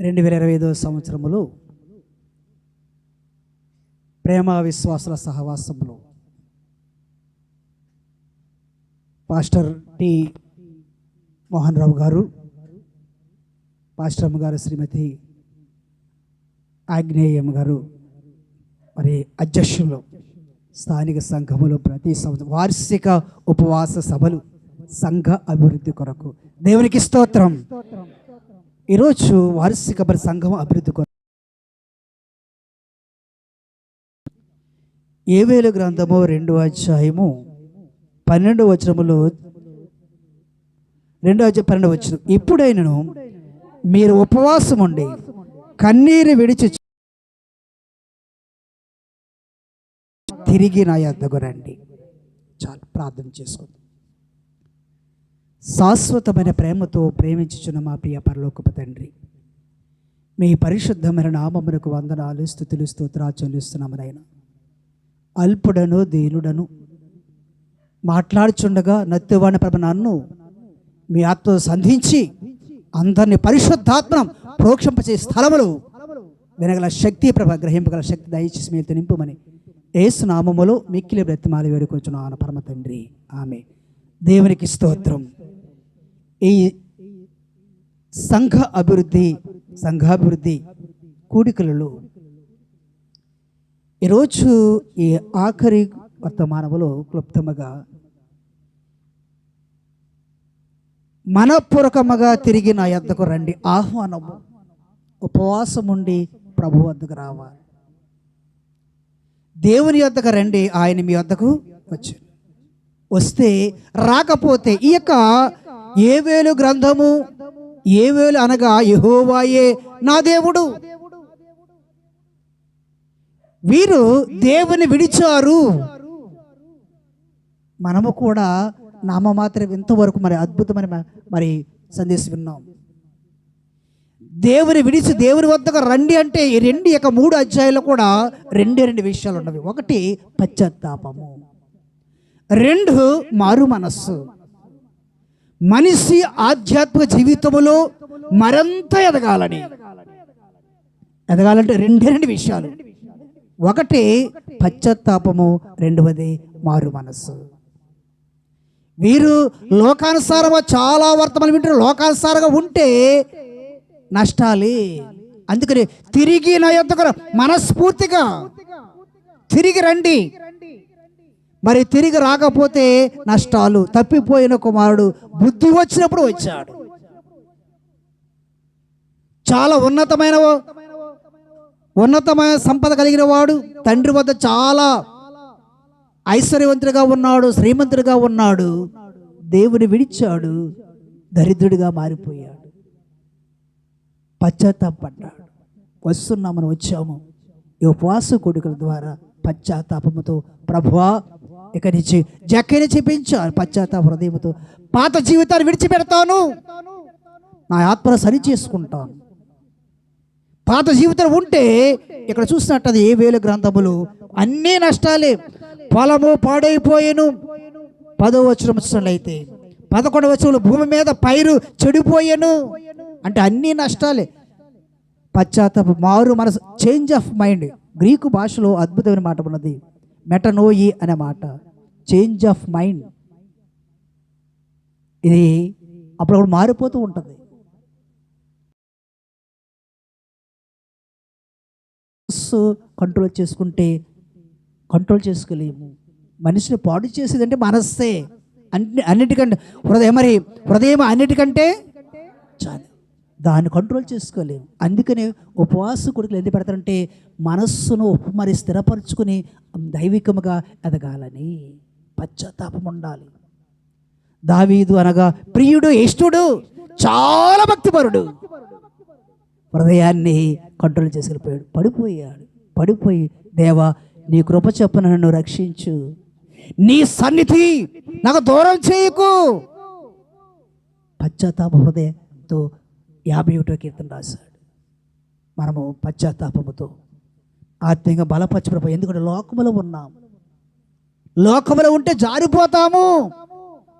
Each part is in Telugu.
రెండు వేల ఇరవై ఐదో సంవత్సరములో ప్రేమ విశ్వాసుల సహవాసంలో పాస్టర్ టి మోహన్ రావు గారు పాస్టర్ గారు శ్రీమతి ఆగ్నేయం గారు మరి అధ్యక్షులు స్థానిక సంఘములో ప్రతి సంవత్సరం వార్షిక ఉపవాస సభలు సంఘ అభివృద్ధి కొరకు. దేవునికి స్తోత్రం. ఈరోజు వార్షిక మరి సంఘం అభివృద్ధి కొరకు ఏవేలు గ్రంథము రెండు అధ్యాయము పన్నెండు వచనములో రెండో అధ్యాయం పన్నెండు వచ్చిన ఇప్పుడైనను మీరు ఉపవాసం ఉండి కన్నీరు విడిచి తిరిగి నా యొద్దకు రండి. చాలు ప్రార్థన చేసుకుందాం. శాశ్వతమైన ప్రేమతో ప్రేమించుచున్న మా ప్రియ పరలోకపు తండ్రి. మీ పరిశుద్ధమైన నామమునకు వందనాలు స్థుతులు స్తోత్రాలు చెల్లిస్తున్నాము నాయన. అల్పుడను దీనుడను మాట్లాడుచుండగా నత్తివాణి ప్రభ నన్ను మీ ఆత్మ సంధించి అందరిని పరిశుద్ధాత్మం ప్రోక్షింపచే స్థలములు వినగల శక్తి ప్రభ గ్రహింపగల శక్తి దయచేసి మీరు నింపుమని ఏసు నామములో మిక్కిలి బ్రతిమాలి వేడుకొచ్చున్నాను పరమ తండ్రి. ఆమె దేవునికి స్తోత్రం. ఈ సంఘ అభివృద్ధి సంఘాభివృద్ధి కూడికలలో ఈరోజు ఈ ఆఖరి వర్తమానంలో క్లుప్తముగా మనపూర్వకముగా తిరిగి నా ఎద్దకు రండి. ఆహ్వానము ఉపవాసం ఉండి ప్రభు వద్దకు రావాలి. దేవుని యొద్దకు రండి. ఆయన మీ వద్దకు వచ్చాను వస్తే రాకపోతే ఈ యొక్క ఏవేలు గ్రంథము? ఏవేలు అనగా యహోవాయే నా దేవుడు. వీరు దేవుని విడిచారు. మనము కూడా నామమాత్రం ఇంతవరకు మరి అద్భుతమైన మరి సందేశం విన్నాం. దేవుని విడిచి దేవుని వద్దకు రండి అంటే ఈ రెండు యొక్క మూడు అధ్యాయాలు కూడా రెండే రెండు విషయాలు ఉన్నవి. ఒకటి పశ్చాత్తాపము. రెండు మారు మనస్సు. మనిషి ఆధ్యాత్మిక జీవితములో మరింత ఎదగాలని. ఎదగాలంటే రెండే రెండు విషయాలు. ఒకటి పశ్చాత్తాపము రెండవది మారు మనస్సు. వీరు లోకానుసారంగా చాలా వర్తమానం వింటారు లోకానుసారంగా ఉంటే నష్టాలే. అందుకని తిరిగి నా యొక్క మనస్ఫూర్తిగా తిరిగి రండి. మరి తిరిగి రాకపోతే నష్టాలు. తప్పిపోయిన కుమారుడు బుద్ధి వచ్చినప్పుడు వచ్చాడు. చాలా ఉన్నతమైన ఉన్నతమైన సంపద కలిగిన వాడు తండ్రి వద్ద చాలా ఐశ్వర్యవంతుడిగా ఉన్నాడు శ్రీమంతుడిగా ఉన్నాడు. దేవుని విడిచాడు దరిద్రుడిగా మారిపోయాడు. పశ్చాత్తాపడ్డాడు. వస్తున్నామని వచ్చాము. ఈ ఉపవాస కొడుకుల ద్వారా పశ్చాత్తాపముతో ప్రభువా ఇక నుంచి జక్కని చెప్పించాను పశ్చాత్తాప హృదయంతో పాత జీవితాన్ని విడిచిపెడతాను. నా ఆత్మను సరి చేసుకుంటాను. పాత జీవితం ఉంటే ఇక్కడ చూసినట్టు అది ఏ వేలు గ్రంథములు? అన్నీ నష్టాలే. పొలము పాడైపోయేను. పదో వచనం వచ్చినట్లయితే పదకొండు వచనంలో భూమి మీద పైరు చెడిపోయాను. అంటే అన్నీ నష్టాలే. పశ్చాత్తాప మారు మనసు చేంజ్ ఆఫ్ మైండ్ గ్రీకు భాషలో అద్భుతమైన మాట ఉన్నది. మెటనోయి అనే మాట. చేంజ్ ఆఫ్ మైండ్ ఇది అప్పుడప్పుడు మారిపోతూ ఉంటుంది. మనస్సు కంట్రోల్ చేసుకుంటే కంట్రోల్ చేసుకోలేము. మనిషిని పాడు చేసేదంటే మనస్సే. అన్ని అన్నిటికంటే హృదయం మరి హృదయం అన్నిటికంటే చాలు. దాన్ని కంట్రోల్ చేసుకోలేము. అందుకనే ఉపవాస కొడుకులు ఎందుకు పెడతారంటే మనస్సును ఉప్పు మరి స్థిరపరచుకుని దైవికముగా ఎదగాలని పశ్చాత్తాపం ఉండాలి. దావీదు అనగా ప్రియుడు ఇష్టుడు చాలా భక్తిపరుడు. హృదయాన్ని కంట్రోల్ చేసుకెళ్ళిపోయాడు. పడిపోయాడు. పడిపోయి దేవా నీ కృప చొప్పున నన్ను రక్షించు. నీ సన్నిధి నాకు దూరం చేయకు. పశ్చాత్తాప హృదయంతో యాభై ఒకటో కీర్తన రాశాడు. మనము పశ్చాత్తాపముతో ఆత్మీయంగా బలపరచబడిపో ఎందుకంటే లోకములో ఉన్నాం. లోకములో ఉంటే జారిపోతాము.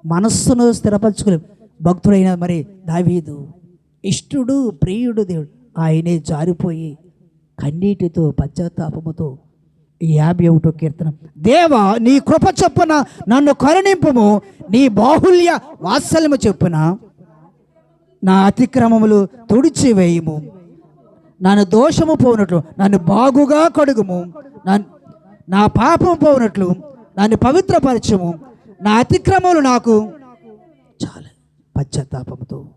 మనస్సును స్థిరపరచుకోలేము భక్తుడైన మరి దావీదు ఇష్టుడు ప్రియుడు దేవుడు ఆయనే జారిపోయి కన్నీటితో పశ్చాత్తాపముతో యాభై ఒకటో కీర్తన దేవా నీ కృప చొప్పున నన్ను కరుణింపుము నీ బాహుల్య వాత్సల్యము చొప్పున నా అతిక్రమములు తుడిచివేయము. నన్ను దోషము పోనట్లు నన్ను బాగుగా కడుగుము. నన్ను నా పాపం పోనట్లు నన్ను పవిత్రపరచము. నా అతిక్రమములు నాకు చాలా. పశ్చాత్తాపముతో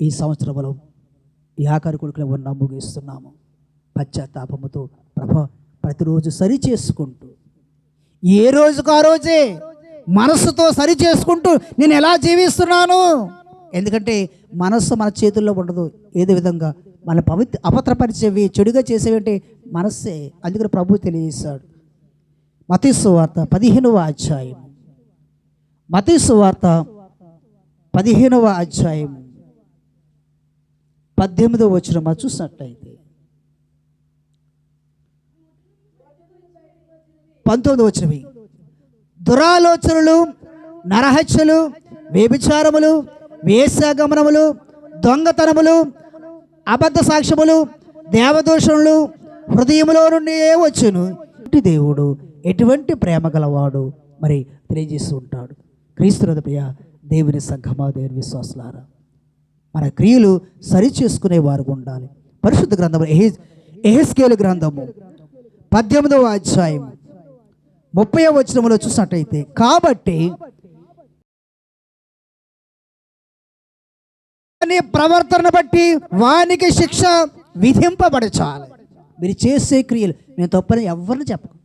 ఈ సంవత్సరంలో ఈ ఆఖరి కొడుకులు ఉన్న ముగిస్తున్నాము పశ్చాత్తాపముతో ప్రభ ప్రతిరోజు సరి చేసుకుంటూ ఏ రోజుకు ఆ రోజే మనస్సుతో సరి చేసుకుంటూ నేను ఎలా జీవిస్తున్నాను? ఎందుకంటే మనస్సు మన చేతుల్లో ఉండదు. ఏదో విధంగా? మన పవిత్ర అపత్రపరిచేవి చెడుగా చేసేవంటే మనస్సే. అందుకని ప్రభు తెలియజేశాడు. మతీసు వార్త పదిహేనవ అధ్యాయం. మతీసు వార్త పదిహేనవ అధ్యాయం. పద్దెనిమిదవ వచ్చిన మా చూసినట్టయితే. పంతొమ్మిది వచ్చినవి దురాలోచనలు నరహత్యలు వ్యభిచారములు వేశ్యాగమనములు దొంగతనములు అబద్ధ సాక్ష్యములు దేవదోషములు హృదయములో నుండి వచ్చును. ఇటు దేవుడు ఎటువంటి ప్రేమ గలవాడు మరి తెలియజేస్తూ ఉంటాడు. క్రీస్తునద ప్రియ దేవుని సంఘమా దేవుని విశ్వాసులారా మన క్రియలు సరి చేసుకునే వారు ఉండాలి. పరిశుద్ధ గ్రంథము ఎహె ఎహెస్కేలు గ్రంథము పద్దెనిమిదవ అధ్యాయం ముప్పై వచనములో చూసినట్టయితే కాబట్టి నీ ప్రవర్తన బట్టి వానికి శిక్ష విధింపబడచాలి. మీరు చేసే క్రియలు నేను తప్పని ఎవరిని చెప్పను.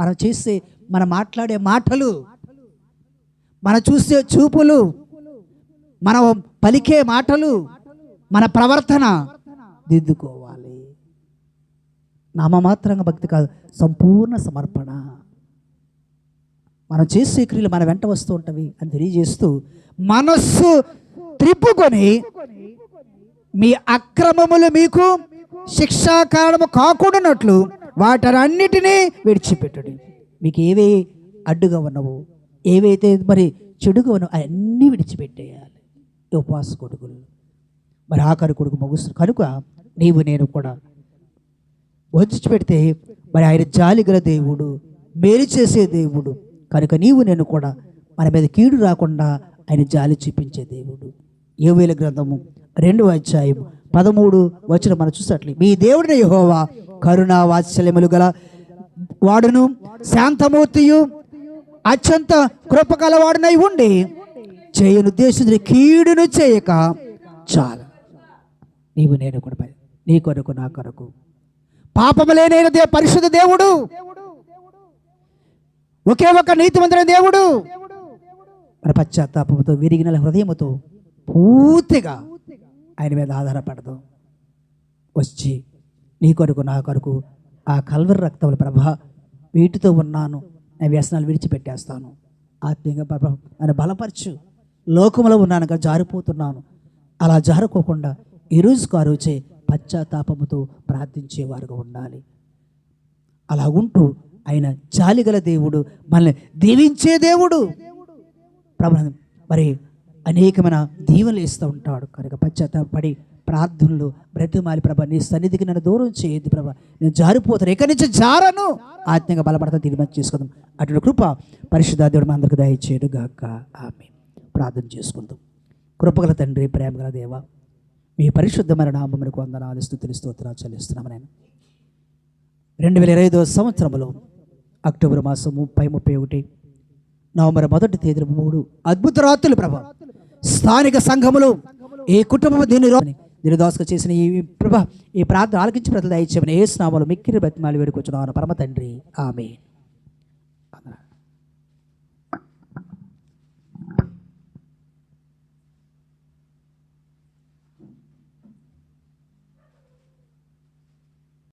మనం చేసే మనం మాట్లాడే మాటలు మనం చూసే చూపులు మనం పలికే మాటలు మన ప్రవర్తన దిద్దుకోవాలి. నామమాత్రంగా భక్తి కాదు సంపూర్ణ సమర్పణ. మనం చేసే క్రియలు మన వెంట వస్తూ ఉంటవి అని తెలియజేస్తూ మనస్సు త్రిప్పుకొని మీ అక్రమములు మీకు శిక్షాకారణము కాకుండానట్లు వాటన్నిటినీ విడిచిపెట్టండి. మీకు ఏవే అడ్డుగా ఉన్నవో ఏవైతే మరి చెడుగా ఉన్నవో అవన్నీ విడిచిపెట్టేయాలి. ఉపవాస కొడుకులు. మరి ఆఖరి కొడుకు ముగుస్తుంది కనుక నీవు నేను కూడా వచ్చి పెడితే మరి ఆయన జాలి గల దేవుడు మేలు చేసే దేవుడు. కనుక నీవు నేను కూడా మన మీద కీడు రాకుండా ఆయన జాలి చూపించే దేవుడు. యోవేల గ్రంథము రెండు అధ్యాయం పదమూడు వచ్చిన మనం చూసినట్లు. మీ దేవుడిని యహోవా కరుణ వాత్సల్యములు గల వాడును శాంతమూర్తియు అత్యంత కృపగలవాడునై ఉండి చేయనుద్దేశించిన కీడును చేయక చాలు. నీవు నేను కూడా నీ కొరకు నా కొరకు. పాపము లేనైన దే పరిశుద్ధ దేవుడు. ఒకే ఒక నీతిమంతుడైన దేవుడు. మన పశ్చాత్తాపంతో విరిగిన హృదయముతో పూర్తిగా ఆయన మీద ఆధారపడదాం. వచ్చి నీ కొరకు నా కొరకు ఆ కల్వరి రక్తముల ప్రభ వీటితో ఉన్నాను. నేను వ్యసనాలు విడిచిపెట్టేస్తాను. ఆత్మీయంగా ప్రభ నన్ను బలపరచు. లోకంలో ఉన్నాను కదా జారిపోతున్నాను. అలా జారుకోకుండా ఈ రోజుకు ఆ రోజే పశ్చాత్తాపముతో ప్రార్థించేవారుగా ఉండాలి. అలా ఉంటూ ఆయన జాలిగల దేవుడు మనల్ని దీవించే దేవుడు. ప్రభు మరి అనేకమైన దీవెనలు ఇస్తూ ఉంటాడు. కనుక పశ్చాత్తాపడి ప్రార్థనలు బ్రతిమాలి ప్రభ నీ సన్నిధికి నన్ను దూరం చేయొద్దు ప్రభ. నేను జారిపోతాను. ఎక్కడి నుంచి జారను? ఆత్మీయంగా బలపడతా తీర్మానం చేసుకుందాం. అటువంటి కృప పరిశుద్ధాదేవుడు మా అందరికి దయచేయడు గాక. ఆమె ప్రార్థన చేసుకుందాం. కృపగల తండ్రి ప్రేమగల దేవ మీ పరిశుద్ధమైన నామమునకు వందనాలు స్థుతులు స్తోత్రాలు చెల్లిస్తున్నాము నేను రెండు వేల ఇరవై ఐదో సంవత్సరంలో అక్టోబర్ మాసం ముప్పై ముప్పై ఒకటి నవంబర్ మొదటి తేదీ మూడు అద్భుత రాత్రులు ప్రభావం స్థానిక సంఘములు ఈ కుటుంబం దీని దీని దోసక చేసిన ఈ ప్రభ ఈ ప్రార్థన ఆలకించి ప్రతి దయచేమని ఏ స్నామాలు మిక్కిరి బతిమాలి వేడుకొచ్చున్నాను. పరమ తండ్రి. ఆమె